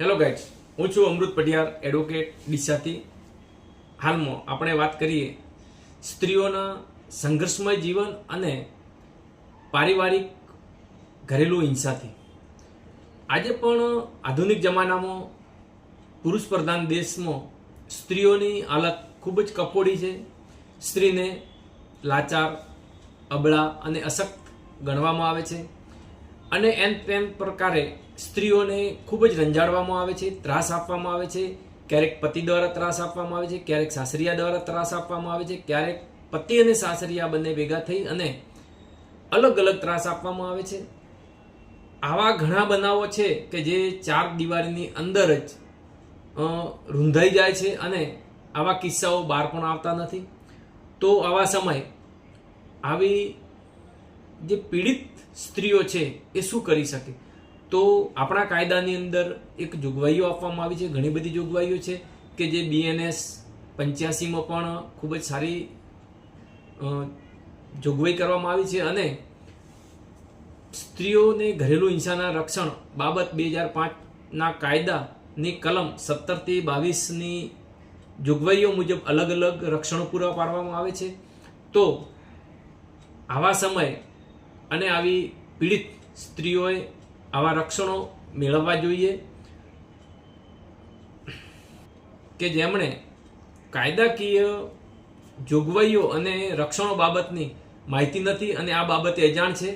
Hello guides હું છું અમૃત Patiyar advocate ડીસાથી. હાલમાં આપણે વાત કરીએ સ્ત્રીઓના સંઘર્ષમય જીવન અને પારિવારિક ઘરેલું હિંસાથી. આજે પણ આધુનિક જમાનામાં પુરુષ પ્રધાન દેશમાં સ્ત્રીઓની હાલત ખૂબ જ કફોડી છે. સ્ત્રીને લાચાર, અબળા અને અશક્ત ગણવામાં આવે છે. અને એમ તેમ પ્રકારે સ્ત્રીઓને ખૂબ જ રંજાડવામાં આવે છે, ત્રાસ આપવામાં આવે છે, ક્યારેક પતિ દ્વારા ત્રાસ આપવામાં આવે છે, ક્યારેક સાસરિયા દ્વારા ત્રાસ આપવામાં આવે છે, ક્યારેક પતિ અને સાસરિયા બંને ભેગા થઈ અને અલગ અલગ ત્રાસ આપવામાં આવે છે. આવા ઘણા બનાવો છે કે જે ચાર દિવાળીની અંદર જ રૂંધાઈ જાય છે અને આવા કિસ્સાઓ બહાર પણ આવતા નથી. તો આવા સમય આવી જે પીડિત સ્ત્રીઓ છે, એ શું કરી શકે? તો આપણા કાયદાની અંદર એક જોગવાઈઓ આપવામાં આવી છે, ઘણી બધી જોગવાઈઓ છે કે જે બીએનએસ પંચ્યાસીમાં પણ ખૂબ જ સારી જોગવાઈ કરવામાં આવી છે અને સ્ત્રીઓને ઘરેલુ હિંસાના રક્ષણ બાબત બે હજાર પાંચના કાયદાની કલમ સત્તરથી બાવીસની જોગવાઈઓ મુજબ અલગ અલગ રક્ષણો પૂરા પાડવામાં આવે છે. તો આવા સમય અને આવી પીડિત સ્ત્રીઓએ આવા રક્ષણો મેળવવા જોઈએ કે જેમણે કાયદાકીય જોગવાઈઓ અને રક્ષણો બાબતની માહિતી નથી અને આ બાબતે અજાણ છે.